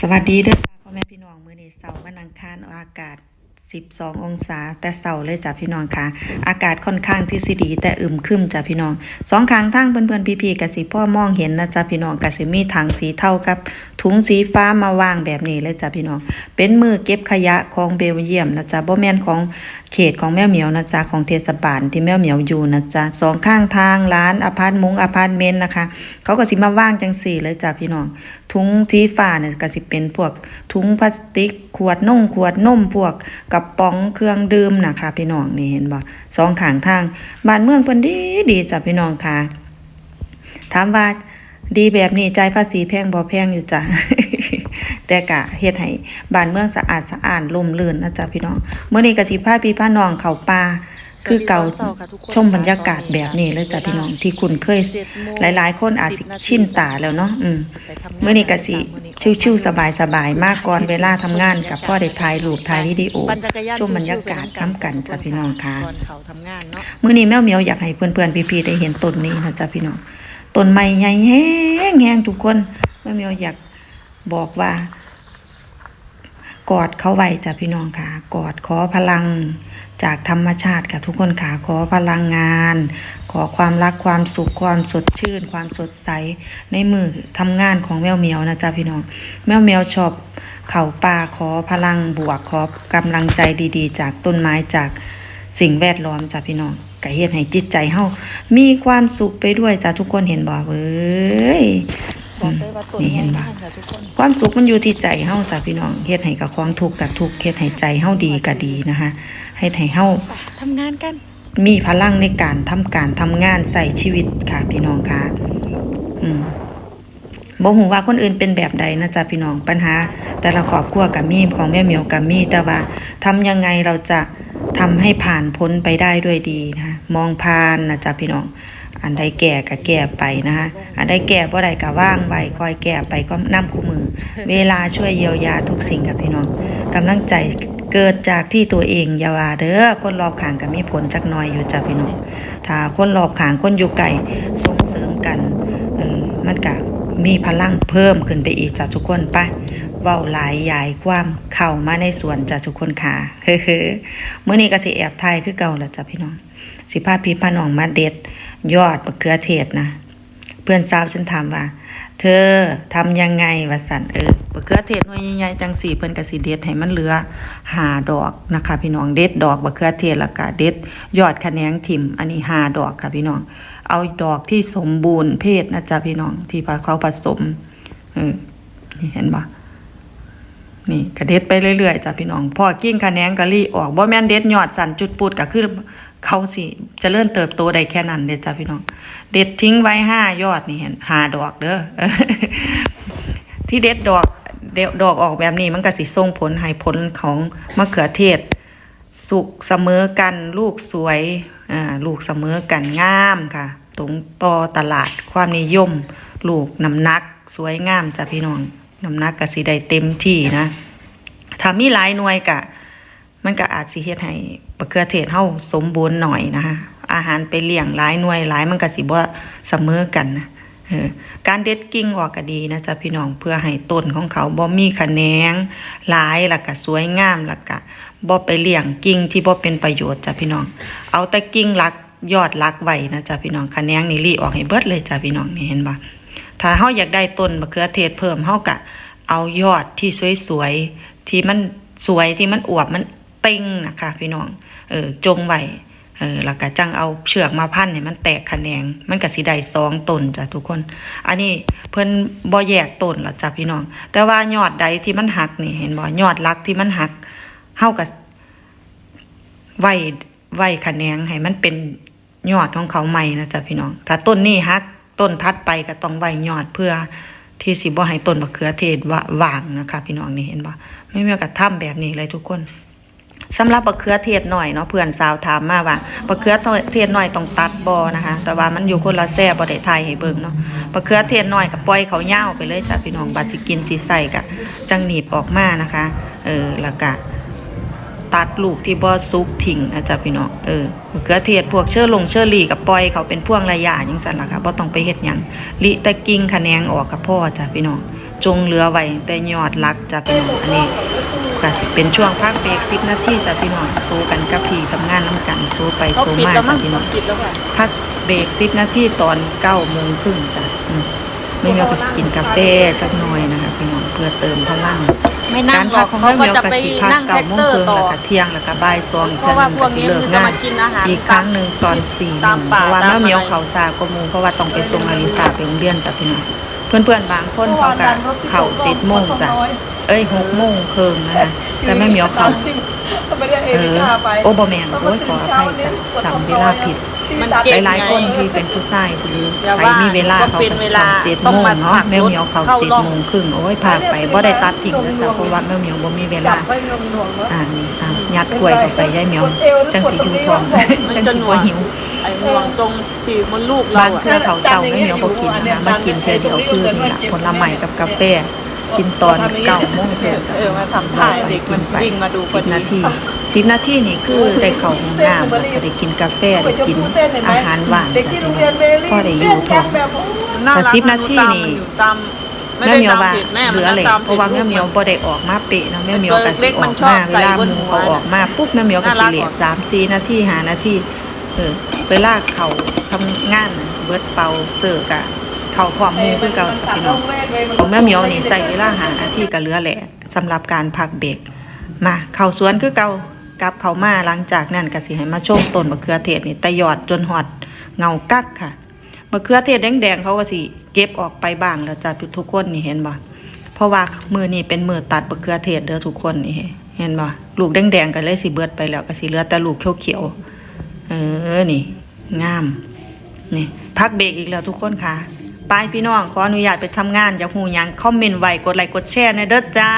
สวัสดีเด้อจ้าพ่อแม่พี่น้องมื้อนี้เสาร์วันอังคารอากาศ 12 องศา แต่เสาร์เลยจ้ะพี่น้องค่ะ อากาศค่อนข้างที่สิดี แต่อึมครึมจ้ะพี่น้องสองข้างทางเพื่อนๆพี่ๆกสิพ่อมองเห็นนะจ้ะพี่น้องกสิมีถังสีเท่ากับ ถุงสีฟ้ามาวางแบบนี้เลยจ้ะพี่น้องเป็นมือเก็บขยะของเบลเยียมนะจ๊ะบ่แม่นของ เขตของแมวเหมียวนะจ๊ะของเทศบาลที่แมวเหมียวอยู่นะจ๊ะสองข้างทางร้านอพาร์ตมงอพาร์ตเมนต์นะคะ เขาก็สิมาว่างจังสี่เลยจ้ะพี่น้องถุงสีฟ้าเนี่ยก็สิเป็นพวกถุงพลาสติก ขวดนมขวดนมพวกกระป๋องเครื่องดื่มนะคะพี่น้องนี่เห็นบ่สองข้างทางบ้านเมืองเพิ่นดีดีจ้ะพี่น้องค่ะถามว่าดีแบบนี้ใจภาษีแพงบ่แพงอยู่จ้ะ แต่กะเฮ็ดให้บ้านเมืองสะอาดสะอาดร่มรื่นนะจ๊ะพี่น้องเมื่อนี้ก็สิพาพี่พาน้องเข้าป่าคือเก่าชมบรรยากาศแบบนี้เลยจ้ะพี่น้องที่คุณเคย หลาย ๆ คนอาจสิชินตาแล้วเนาะอืมเมื่อนี้ก็สิชิวๆสบายๆมากก่อนเวลาทำงานกับพ่อได้ถ่ายรูปถ่ายวิดีโอชมบรรยากาศน้ำกันจ้ะพี่น้องค่ะตอนเขาทำงานเนาะมื้อนี้แมวเหมียวอยากให้เพื่อนๆพี่ๆได้เห็นต้นนี้นะจ๊ะพี่น้องต้นไม้ใหญ่แห้งแห้งทุกคนแมวเหมียวอยาก บอกว่า กอดเขาไว้จ้ะพี่น้องค่ะ กอดขอพลังจากธรรมชาติค่ะทุกคนค่ะขอพลังงาน ขอความรักความสุขความสดชื่น ความสดใสในมือทำงานของแมวเหมียวนะจ๊ะพี่น้อง แมวเหมียวชอบเข่าป่าขอพลังบวกขอกำลังใจดีๆ จากต้นไม้จากสิ่งแวดล้อมจ้ะพี่น้องก็เฮ็ดให้จิตใจเฮามีความสุขไปด้วยจ้ะทุกคนเห็นบ่เว้ย บอกเลยว่าต้นนี่ใหเห็ญ่นปะมากค่ะทุกคนความสุขมันอยู่ที่ใจเฮาจ้ะพี่น้องเฮ็ดให้กับความทุกข์กับทุกข์เฮ็ดให้ใจเฮาดีก็ดีนะคะเฮ็ดให้เฮาไปทำงานกัน มีพลังในการทำการทำงานใส่ชีวิตค่ะพี่น้องค่ะอืมบ่ฮู้ว่าคนอื่นเป็นแบบใดนะจ๊ะพี่น้องปัญหา แต่ละครอบครัวกับมีของแม่เหมียวกับมีแต่ว่าทำยังไงเราจะทำให้ผ่านพ้นไปได้ด้วยดีนะคะมองผ่านนะจ๊ะพี่น้อง อันใดแก่ก็แก่ไปนะคะอันใดแก่บ่ใดก็ว่างไว้คอยแก่ไปก็นำคู่มือ เวลาช่วยเยียวยาทุกสิ่งกับพี่น้องกำลังใจเกิดจากที่ตัวเองอย่าว่าเด้อคนรอบข้างก็มีผลจักหน่อยอยู่จ้ะพี่น้องถ้าคนรอบข้างคนอยู่ไกลส่งเสริมกันเออมันก็มีพลังเพิ่มขึ้นไปอีกจ้ะทุกคนไปเว้าหลายใหญ่ความเข้ามาในสวนจ้ะทุกคนค่ะเฮ้อๆมื้อนี้ก็สิแอบถ่ายคือเก่าแล้วจ้ะพี่น้อง สิพาพี่พาน้องมาเด็ด ยอดมะเขือเทศนะ เพื่อนสาวฉันถามว่า เธอทำยังไงวะสันเออมะเขือเทศหน่วยใหญ่ๆจังสี่เพิ่อนก็สิเด็ดให้มันเหลือหาดอกนะคะ พี่น้องเด็ดดอกมะเขือเทศแล้วก็เด็ด ยอดคะแนงถิ่ม อันนี้หาดอกค่ะพี่น้อง เอาดอกที่สมบูรณ์เพศนะจ๊ะพี่น้องที่เขาผสมเออนี่เห็นปะนี่ก็เด็ดไปเรื่อยๆจ้ะพี่น้องพอกิ้งคะแนงกะลี่ออกบ่แม่นเด็ดยอดสันจุดปุดก็คือ เขาสิจะเริ่มเติบโตได้แค่นั้นเด้อจ้ะพี่น้อง เด็ดทิ้งไว้ห้ายอดนี่เห็นห้าดอกเด้อที่เด็ดดอกเดดดอกออกแบบนี้มันก็สิส่งผลให้ผลของมะเขือเทศ สุกเสมอกันลูกสวยอ่าลูกเสมอกันงามค่ะ ตรงต่อตลาดความนิยม ลูกน้ำหนักสวยงามจ้ะพี่น้องน้ำหนักก็สิได้เต็มที่นะถ้ามีหลายหน่วยกะ มันก็อาจสิเฮ็ดให้ะเขือเทศเฮาสมบูรณ์หน่อยนะคะอาหารไปเลี้ยงหลายหน่วยหลายมันก็สิบ่เสมอกันนะออการเด็ดกิ่งออกก็ดีนะจ๊ะพี่น้องเพื่อให้ต้นของเขาบ่มีขะแนงหลายแล้วก็สวยงามแล้วก็บ่ไปเลี้ยงกิ่งที่บ่เป็นประโยชน์จ้ะพี่น้อง เอาแต่กิ่งหลักยอดหลักไว้นะจ๊ะพี่น้องขะแนงนี่รีออกให้เบิดเลยจ้ะพี่น้องนี่เห็นบ่ถ้าเฮาอยากได้ต้นมะเขือเทศเพิ่มเฮาก็เอายอดที่สวยๆที่มันสวยที่มันอวบมันเต็งนะคะพี่น้อง เออจงไว้เออแล้วก็จังเอาเชือกมาพันให้มันแตกแขนง มันก็สิได้สองต้นจ้ะทุกคน อันนี้เพิ่นบ่แยกต้นละจ้ะพี่น้อง แต่ว่ายอดใดที่มันหักนี่เห็นบ่ยอดรักที่มันหักเฮาก็ไว้ไว้ขแขนงให้มันเป็นยอดของเขาใหม่นะจ้ะพี่น้อง ถ้าต้นนี้หักต้นทัดไปก็ต้องไว้ยอดเพื่อที่สิบ่ให้ต้นมะเขือเทศว่าวางนะคะ พี่น้องนี่เห็นบ่ไม่มีกระทํแบบนี้เลยทุกคน สำหรับบักเขือเทศหน่อยเนาะเพื่อนสาวถามมาว่าบักเขือเทศหน่อยต้องตัดบอนะคะ แต่ว่ามันอยู่คนละแซ่บ่ได้ทายให้เบิ่งเนาะบักเขือเทศหน่อยก็ปล่อยเขาเยาไปเลยจ้ะพี่น้องบาดสิกินสิใส่ก็จังหนีบออกมานะคะเออแล้วก็ตัดลูกที่บ่สุกทิ้งนะจ๊ะพี่น้องเออบักเขือเทศพวกเชื้อลงเชื้อรีกับปล่อยเขาเป็นพวงระยะจังซั่นล่ะค่ะบ่ต้องไปเฮ็ดหยังลิต่กิ่งคะแนงออกกับพ่อจ้ะพี่น้อง จงเหลือไว้แต่ยอดรักจ้ะพี่น้องอันนี้ก็สิเป็นช่วงพักเบรก10นาทีจ้ะพี่น้องสู้กันกับพี่กับงานน้ำกันสู้ไปเขาสู้ปิดมาแล้วมั้จ้ะงพี่น้องปิดแล้วค่ะพักเบรก10นาทีตอน9โมงครึ่งจ้ะอืมไม่มีก็สิกินกาแฟสักหน่อยนะคะพี่น้องเพื่อเติมพลัง ไม่นั่งหรอกของเขาแม่ก็เหมียวจะไปสิพักนั่งแท็ก9โมเตอร์คงต่อ แล้วก็เที่ยงแล้วก็บ่ายสองอีกเพราะว่าพวกนี้เลิกมันจะงานมากินอาหารอีกครั้งหนึ่งตอนสี่โมตามงเพป่าราะว่าตามแม่เหมียวอะไรเขาจาก็มูเพราะว่าต้องไปส่งอลิสาไปโรงเรียนจ้ะพี่น้อง เพื่อนๆบางคนเขาก็เข้าเจ็ดโมงจ้ะเอ้ยหกโมงครึ่งนะคะแต่แม่เหมียวเขาไม่ได้เอเอริอก้าไปโอ้บอแมนโอ้ยขออภัยจ้ะจำเวลาผิดมันเก่งหลายๆคนไงที่เป็นผู้ชายหรืออย่าใครว่ามีเวลาก็เขาเป็นเวลาเจ็ดต้องโมงมาเนาะขับแม่รถเหมียวเขาเข้าเจ็ดร่องโมงครึ่งโอ้ยพาไปบ่ได้ตัดทิ้งนะจ๊ะเพราะว่าแม่เหมียวบ่มีเวลาจับไปหน่วงๆเนาะอ่านี่อะยัดกล้วยเข้าไปยายเหมียวจังสิอยู่ท้องมันจังจะสิหน่วบ่งหิว ไอ้ห่วงตรงปีกมดลูกเราบางอะเทื่อเขาเจ้าแม่เหมียวบ่กินนะคะมากินเทื่อเดียวคือนี่ล่ะผลไม้กับกาแฟกินตอนเก้าโมงเทื่อเออมาทำท่าให้เด็กมันวิ่งมาดูพสิอบดีนาทีสิบนาทีนี่คือได้เข้าห้องน้ำแล้วก็ได้กินกาแฟได้กินอาหารหวานเด็กที่โรงเรียนเบลลี่พอได้อยู่ท้องแบบโอ้ยน่ารักแต่10นาทีนี่มัอยู่ตามไม่แม่ได้เหมียวตามว่าเพจแม่เหมันลือนะเลยตามเพราะว่าพจแม่เหมียวบ่ได้ออกมาเปะเนาะแม่เหมียวก็ตัวเล็สิกๆอมัอนกชอบมาเวใส่ลาบนหมูหัวเขาออกมาปุ๊บแม่เหมียวก็น่ารัสิกเลกทว่าสามสี่นาทีห้านาที เออเวลาเขาทำงานน่ะเบิดเป่าเสิร์กะเขาพร้อมหมูคือเก่าจ้ะพี่น้องของแม่เหมียวนี่ใส่เวลาหานาทีก็เหลือแหละสำหรับการพักเบรกมาเข้าสวนคือเก่ากลับเข้ามาหลังจากนั้นก็สิให้มาชมต้นมะเขือเทศนี่แต่ยอดจนหอดเงากักค่ะมะเขือเทศแดงๆเขาก็สิเก็บออกไปบ้างแล้วจ้ะทุกคนนี่เห็นบ่เพราะว่ามือนี่เป็นมือตัดมะเขือเทศเด้อทุกคนนี่เห็นบ่ลูกแดงๆก็เลยสิเบิดไปแล้วก็สิเหลือแต่ลูกเขียวๆ เออ นี่ งาม นี่พักเบรกอีกแล้วทุกคนค่ะไปพี่น้องขออนุญาตไปทำงานอย่าหูยังคอมเมนต์ไว้กดไลค์กดแชร์ในเด้อจ้า